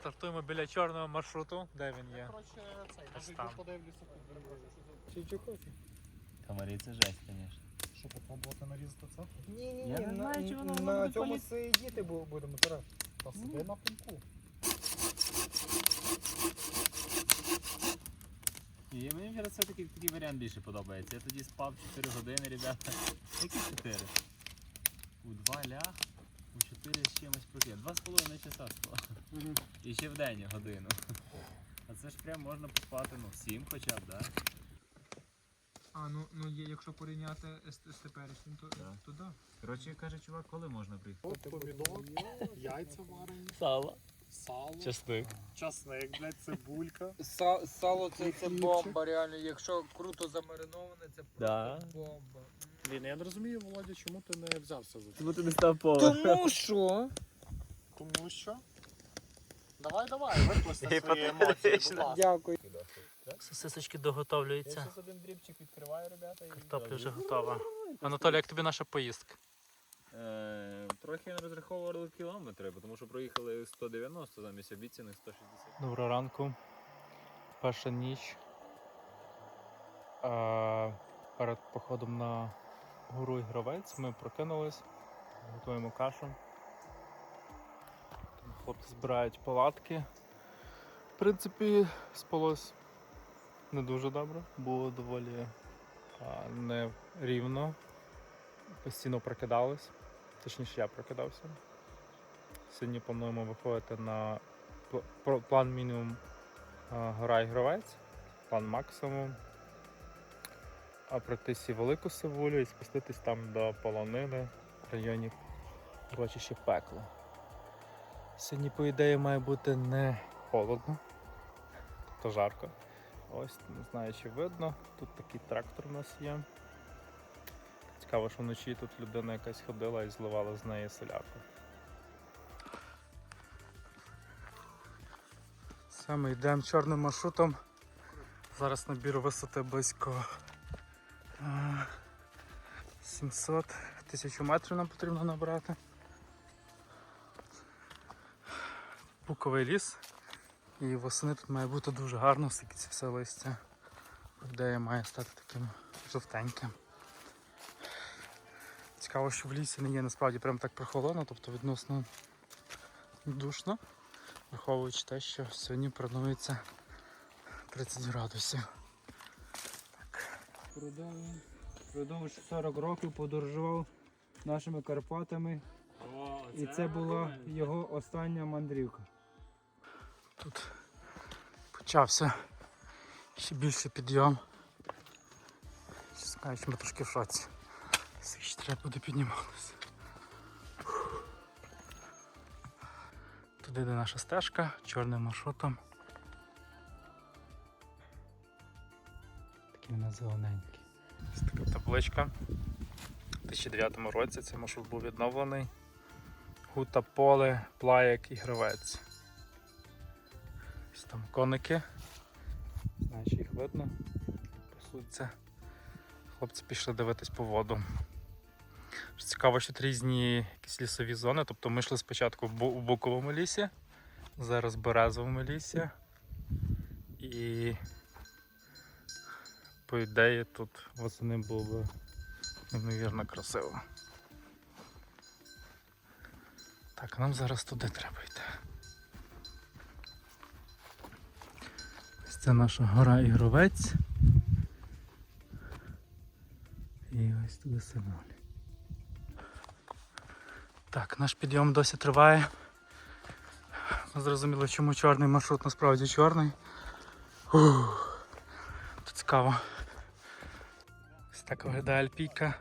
Стартуємо біля чорного маршруту. Де він є? Коротше, цей, Ось може там. йду подивлюся тут. Чи чи хочеш? Комарі це жесть, звісно. Що попробувати нарізати це? Ні, ні, Я ні. не На, знаю, чи воно на буде цьому сидіти бу- будемо. Тарас. Та сиди на пеньку. І мені через це такий, такий варіант більше подобається. Я тоді спав 4 години, ребята. Які 4? У 2 ляг, у 4 з чимось прокинув. Два з половиною часа спав. І ще в день годину. А це ж прям можна поспати, ну, 7 хоча б, да? А, ну, ну є, якщо порівняти з, з теперішнім, то, Так. то да. Коротше, каже чувак, коли можна приїхати? От помідор, яйця варені, Сало. сало, Чесник. часник, блядь, цибулька. Са- сало це, це бомба, реально. Якщо круто замариноване, це просто Да. бомба. Блін, я не розумію, Володя, чому ти не взявся за це? Чому ти не став повар? Тому що. Тому що. Давай, давай, виплесни свої емоції, будь ласка. Дякую. Сосисочки доготовлюються. один дрібчик відкриваю, ребята. Картопля вже готова. Анатолій, як тобі наша поїздка? Е, трохи не розраховували кілометри, тому що проїхали 190 замість обіцяних 160. Доброго ранку. Перша ніч. А, перед походом на гору Ігровець ми прокинулись, готуємо кашу. Там хлопці збирають палатки. В принципі, спалось не дуже добре, було доволі нерівно. Постійно прокидались. Точніше, я прокидався. Сьогодні плануємо виходити на план мінімум гора і гравець, план максимум. А пройтися велику сивулю і спуститись там до полонини в районі урочище пекло. Сьогодні, по ідеї, має бути не холодно, тобто жарко. Ось, не знаю, чи видно. Тут такий трактор у нас є. Цікаво, що вночі тут людина якась ходила і зливала з неї солярку. Все, ми йдемо чорним маршрутом. Зараз набір висоти близько 700 тисяч метрів нам потрібно набрати. Буковий ліс. І восени тут має бути дуже гарно, оскільки це все листя. Ідея має стати таким жовтеньким. Цікаво, що в лісі не є насправді прям так прохолодно, тобто відносно душно враховуючи те, що сьогодні планується 30 градусів. Продовж 40 років подорожував нашими Карпатами. І це була його остання мандрівка. Тут почався ще більший підйом. Кажучи, ми трошки в шоці. Скільки ще треба буде підніматися. Туди йде наша стежка чорним маршрутом. Такий вона зелененький. Ось така табличка. У 2009 році цей маршрут був відновлений. Гута, поле, плаяк і гравець. Ось там коники. Знаю, чи їх видно. Пасуться. Хлопці пішли дивитись по воду. Цікаво, що тут різні якісь лісові зони. Тобто ми йшли спочатку в Буковому лісі, зараз в Березовому лісі. І по ідеї тут восени було б неймовірно красиво. Так, нам зараз туди треба йти. Ось Це наша гора Ігровець. І ось туди Симолі. Так, наш підйом досі триває. Ми зрозуміли, чому чорний маршрут насправді чорний. Ух. Тут цікаво. Так виглядає альпійка.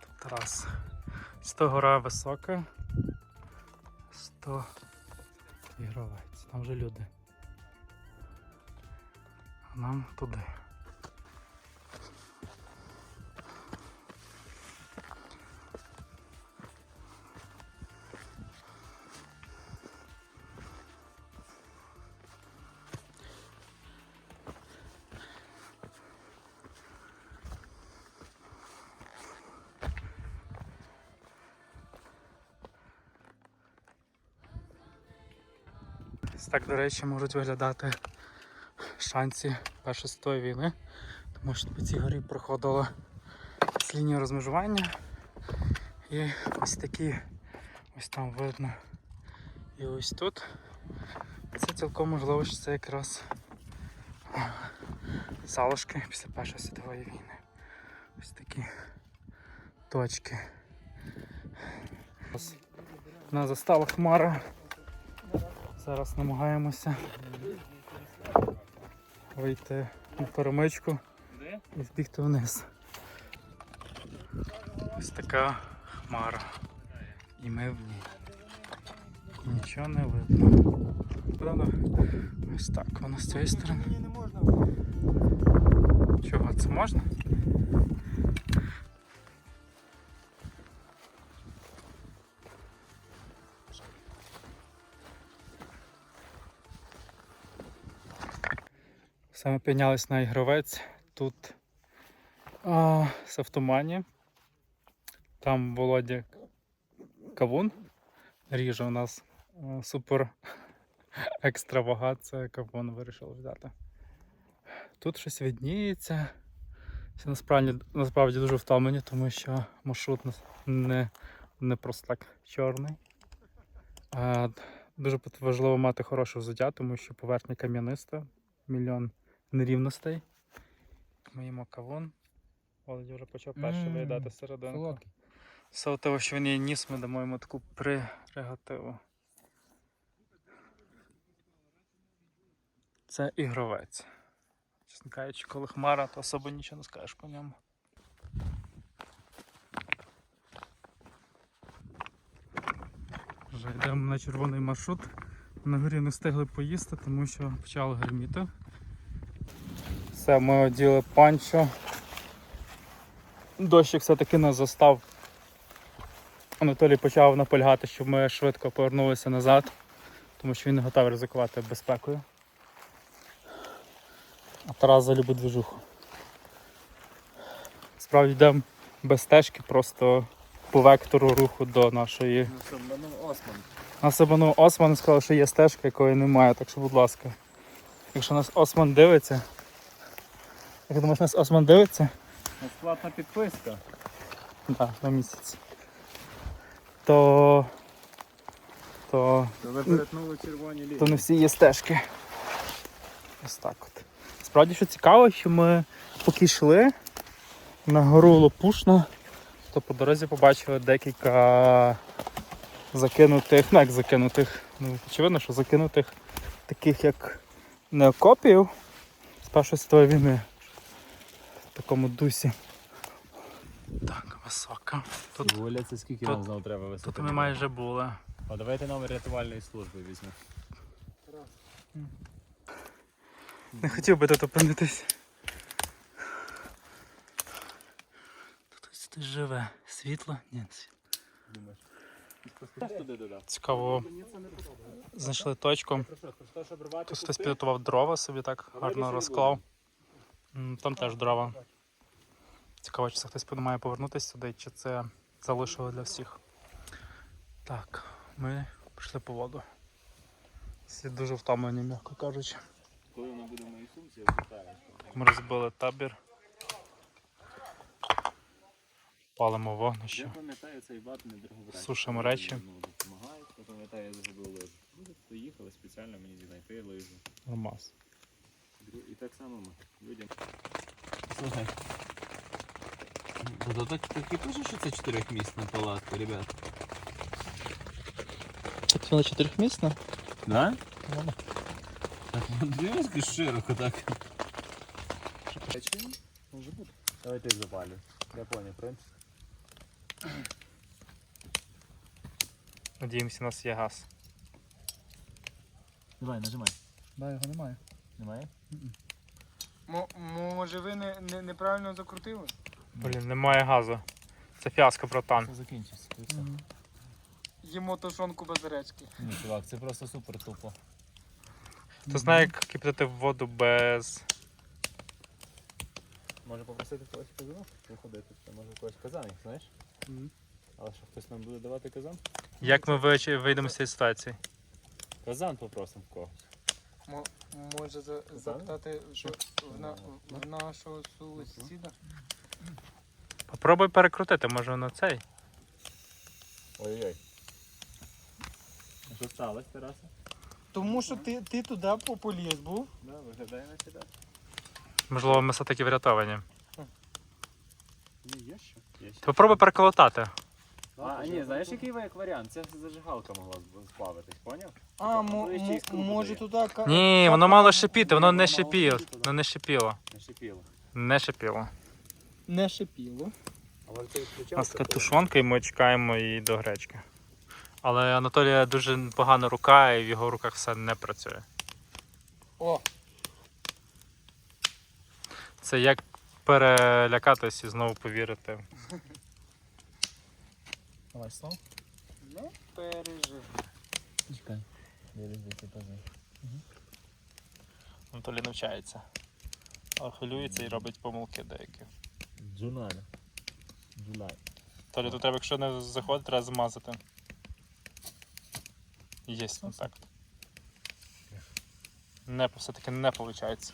Тут раз. 100 гора висока. 100 ігровець. Там вже люди. А нам туди. Ось так, до речі, можуть виглядати шанці Першої світової війни, тому що по цій горі проходила з лінії розмежування. І ось такі, ось там видно. І ось тут. Це цілком можливо, що це якраз залишки після Першої світової війни. Ось такі точки. Ось Нас застала хмара. Зараз намагаємося вийти на перемичку і збігти вниз. Ось така хмара. І ми в ній. Нічого не видно. Правда? Ось так воно з цієї сторони. Чого це можна? Саме піднялись на ігровець. Тут а, автомані. Там Володя кавун ріже у нас а, супер екстра вага, це кавун вирішив взяти. Тут щось відніється. Всі насправді, насправді дуже втомлені, тому що маршрут не, не просто так чорний. А, дуже важливо мати хороше взуття, тому що поверхня кам'яниста, мільйон нерівностей. Ми їмо кавун. Володя вже почав перший Мм, виїдати серединку. солодкий. Того, що він є ніс, ми дамо йому таку прерогативу. Це ігровець. Чесно кажучи, коли хмара, то особо нічого не скажеш по ньому. Вже йдемо на червоний маршрут. На горі не встигли поїсти, тому що почало гриміти. Все, ми оділи панчо. Дощик все-таки нас застав. Анатолій почав наполягати, щоб ми швидко повернулися назад, тому що він не готовий ризикувати безпекою. А Тарас залюбить движуху. Справді йдемо без стежки, просто по вектору руху до нашої. Осман. Нас обманув Осман сказав, що є стежка, якої немає, так що, будь ласка. Якщо нас Осман дивиться. Як думаєш, нас Осман дивиться? Безплатна підписка. Так, на місяць. То. То. Ви перетнули червоні лінії. то не всі є стежки. Ось так от. Справді, що цікаво, що ми поки йшли на гору Лопушна, то по дорозі побачили декілька закинутих, ну як закинутих, ну очевидно, що закинутих таких як неокопів з Першої світової війни. В такому дусі. Так, висока. Тут, Воля, це скільки тут- нам знову треба висоти? тут ми майже були. А давайте номер рятувальної служби візьмемо. Не хотів би тут опинитись. Тут ось хтось живе. Світло? Ні, світло. Думаєш? Туди додав. Цікаво. Знайшли точку. Тут хтось підготував дрова собі так гарно розклав. Там теж дрова. Цікаво, чи це хтось має повернутися сюди, чи це залишили для всіх. Так, ми пішли по воду. Всі дуже втомлені, м'яко кажучи. Коли воно буде в моїй сумці, я запитаю. Ми розбили табір. Палимо вогнище. Я пам'ятаю цей бат не дороговрачний. Сушимо речі. Ну, допомагають, я пам'ятаю, я загубив лижу. Люди приїхали спеціально мені знайти лижу. Нормас. Дру- І так само ми людям. Слухай. Тобто так, так і пише, що це чотирьохмісна палатка, ребят. Тут вона чотирьохмісна? Да? Так, ну, дивись, широко так. Може бути. Давай ти запалю. Я понял, принцип. Надіємося, у нас є газ. Давай, нажимай. Да, його немає. Немає? Мо- Може ви не, не, неправильно закрутили? Блін, немає газу. Це фіаско, братан. Це закінчиться. і все. Їмо тушонку без речки. Ні, чувак, це просто супер тупо. Ти знаєш, як кипятити воду без. Може попросити когось казанок виходити? Це може когось казаник, знаєш? Але що хтось нам буде давати казан? Як ми вич- вийдемо з цієї ситуації? Казан попросимо в когось. Мо- Може за- запитати що в, на, в нашого сусіда? Попробуй перекрутити, може воно цей. Ой-ой. Що сталося, Тараса? Тому що ти, ти туди по- поліз був. Да, виглядає наче да. Можливо, ми все-таки врятовані. Ні, є ще. Є ще. Попробуй переколотати. А, ні, знаєш, який як варіант? Це зажигалка могла сплавитись, поняв? А, мо, Ну, і мо, може туди. ка- Ні, воно мало шипіти, воно не шипіло. Воно не шипіло. Не шипіло. Не шипіло. Не шипіло. Але ти У нас така тушонка, і ми чекаємо її до гречки. Але Анатолія дуже погана рука, і в його руках все не працює. О, Це як перелякатись і знову повірити. Давай став. не переживай. Чекай. Дивись, пази. Анатолій навчається. Але хвилюється і робить помилки деякі. Джунай. Джулай. Толі, тут треба, якщо не заходить, треба змазати. Є контакт. Не, все-таки не виходить.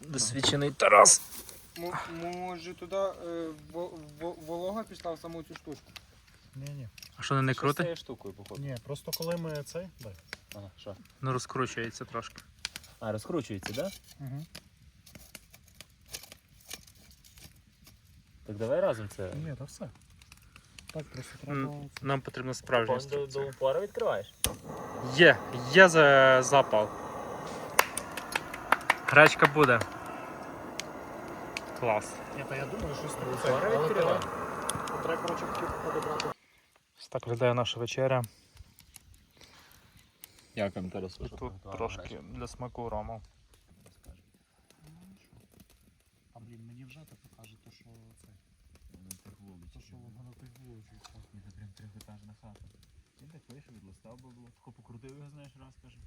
Досвідчений Тарас. Мо- Може туди е, во- во- волога пішла в саму цю штучку. Ні, ні. А що не, не Що з крутить? цією штукою, походу? Ні, просто коли ми цей. Дай. Ага, що? Ну розкручується трошки. А, розкручується, так? Да? Угу. Так давай разом це. Ні, та все. Так, просто М, треба. Нам потрібна справжня До, інструкція. до упора відкриваєш? Є, є за запал. Гречка буде. Клас. Ні, я думаю, що Пора це. Але відкривай. треба, треба, коротше, подобрати. Так виглядає наша вечеря. Як вам Тарас? Тут трошки для смаку рому. А блін, мені вже так покаже, то що це. То що воно так вилучується. Це прям трьохетажна хата. Він так вийшов, відлистав би було. Тако покрутив його, знаєш, раз каже.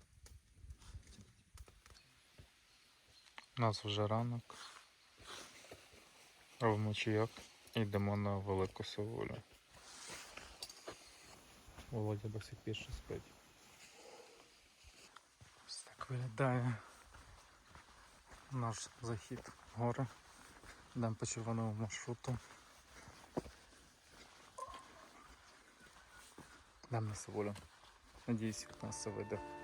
У нас вже ранок. Чайок. і Йдемо на велику совулю. Володя до сих пір ще спить. Ось так виглядає наш захід в гори. Йдемо по червоному маршруту. Йдемо на совулю. Надіюсь, у нас все вийде.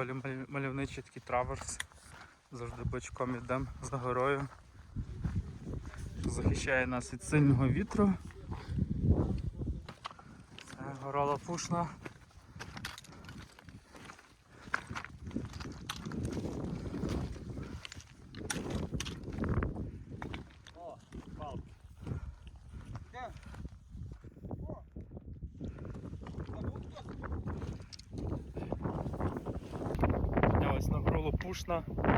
Доволі мальовничий такий траверс. Завжди бочком йдемо за горою. Захищає нас від сильного вітру. Це гора Лапушна. О, палки. Піднялась на гору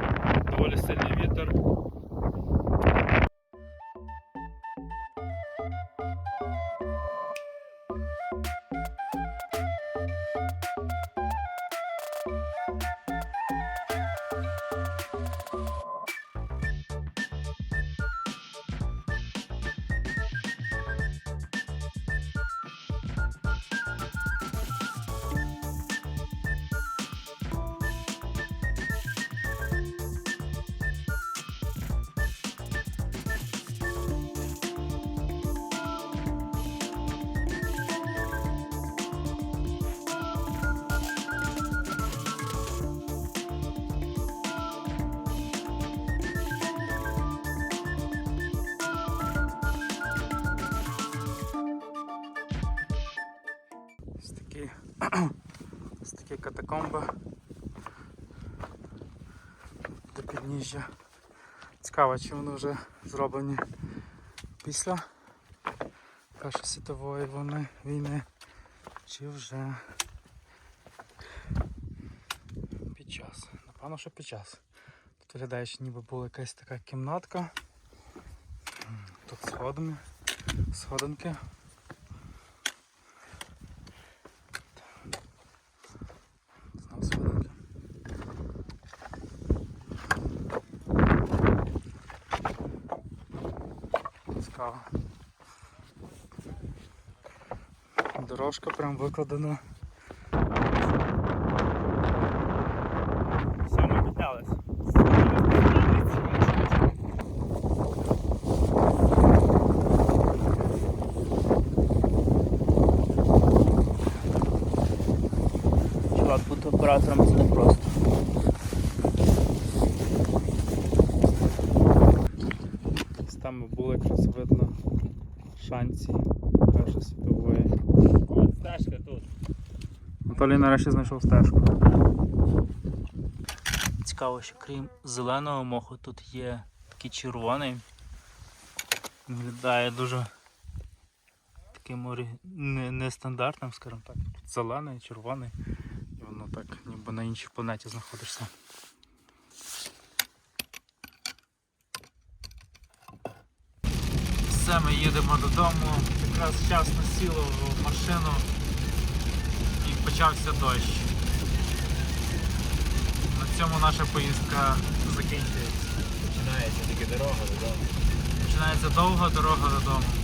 Ось такі катакомби. До підніжжя. Цікаво, чи вони вже зроблені після Першої світової вони, війни, чи вже під час. Напевно, що під час. Тут виглядає, що ніби була якась така кімнатка. Тут сходами, сходинки. Знову сходинки. Цікаво. Дорожка прям викладена. Все, ми піднялись. Чувак, бути оператором це не просто. Ось Там було якраз видно шанці Першої світової. От стежка тут. Анатолій нарешті знайшов стежку. Цікаво, що крім зеленого моху, тут є такий червоний. Виглядає дуже таким орі- нестандартним, скажімо так. Тут зелений, червоний. І воно так ніби на іншій планеті знаходишся. Все, ми їдемо додому. Якраз вчасно сіло в машину і почався дощ. На цьому наша поїздка закінчується. Починається тільки дорога додому. Починається довга дорога додому.